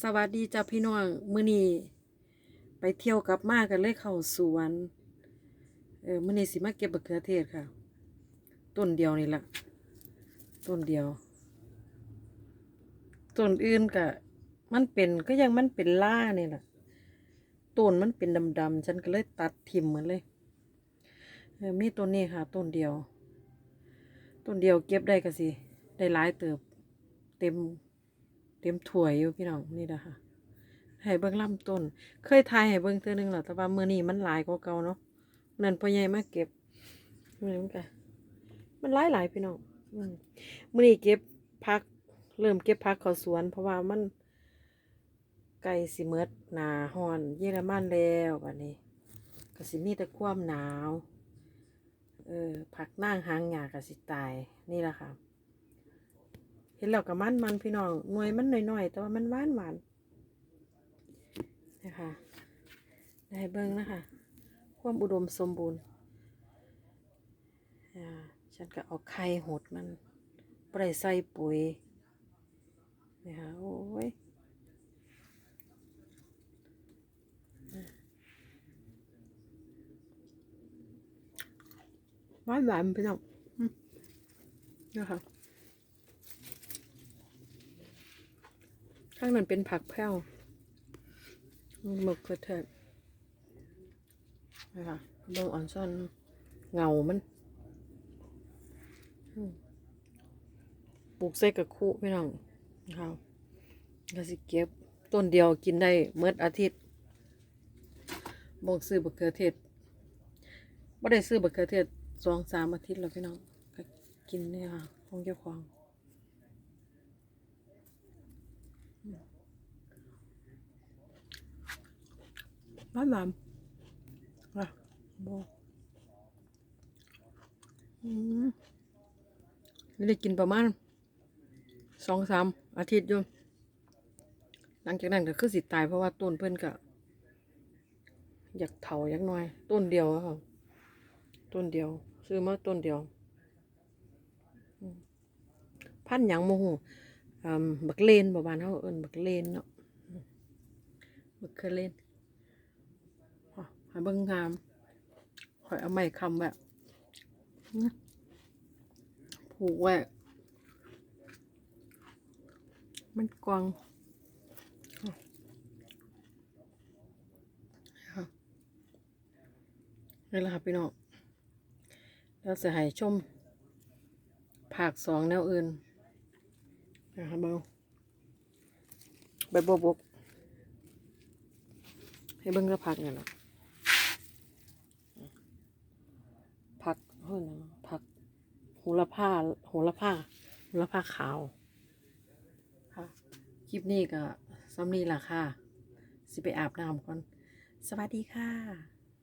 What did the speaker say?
สวัสดีจ้าพี่น้องมื้อนี้ไปเที่ยวกลับมากันเลยเข้าสวน เออมื้อนี้สิมาเก็บบักเขือเทศค่ะ ต้นเดียวนี่ละต้นเดียว ต้นอื่นก็มันเป็นก็ยังมันเป็นล่านี่ละต้นมันเป็นดำๆฉันก็เลยตัดทิ่มเหมันเลยเออมีต้นนี้ค่ะ ต้นเดียว ต้นเดียวเก็บได้ก็สิได้หลายเติบ เต็ม เต็มถ้วยอยู่พี่น้องนี่นะคะให้เบิ่งลำต้น เคยทายให้เบิ่งเทื่อนึงแล้วแต่ว่ามื้อนี้มันหลายกว่าเก่าเนาะนั่นพ่อใหญ่มาเก็บมื้อนี้มันก็มันหลายหลายพี่น้องอืมมื้อนี้เก็บพัก เริ่มเก็บพักเข้าสวน เพราะว่ามันใกล้สิเมิดหนาฮอน เยอรมันแล้วบัดนี้ก็สิมีแต่ความหนาว เออผักนางหางหญ้าก็สิตาย นี่แหละค่ะ ห็นแล้วก็มันมันพี่น้องหน่วยมันหน้อยๆแต่ว่ามันหวานหวานนะคะได้เบิ้งนะคะความอุดมสมบูรณ์อ่าฉันก็เอาไข่หดมันบ่ได้ใส่ปุ๋ยนะคะโอ้ยหวานหวานพี่น้องนะคะ ข้างนั้นเป็นผักแพ้วหมึกกระเทิดนะคะเบิ่งอ่อนซ่อนเงามันปลูกใส่กระคุพี่น้องนะคะก็สิเก็บต้นเดียวกินได้เมื่ออาทิตย์บอกซื้อบักเขือเทศบ่ได้ซื้อบักเขือเทศสองสามอาทิตย์แล้วพี่น้องก็กินเนี่ยค่ะของเจ้าของ หวานหวานอะบออืมไม่ได้กินประมาณสองสามอาทิตย์อยู่หลังจากนั้นก็คือสิตายเพราะว่าต้นเพื่อนก็อยากเถาอยากน้อย ต้นเดียวอะค่ะต้นเดียว ซื้อมาต้นเดียว พันหยังโมโห บักเลนบ่บานเขาเอิ้นบักเลนเนาะอืมบักเคเลนห้เบิ่งงามข่อยเอาไม้คำแบบผูกไว้มันกวางนี่แหละค่ะพี่น้องแล้วจะให้ชมผักสองแนวอื่น นะคะเบาใบบวบก ให้เบิ่งก็ผักนี่แหละผักเฮ้ยนะผักโหระพาโหระพาโหระพาขาวค่ะคลิปนี้ก็ซ้ำนี้ล่ะค่ะ สิไปอาบน้ำก่อน สวัสดีค่ะ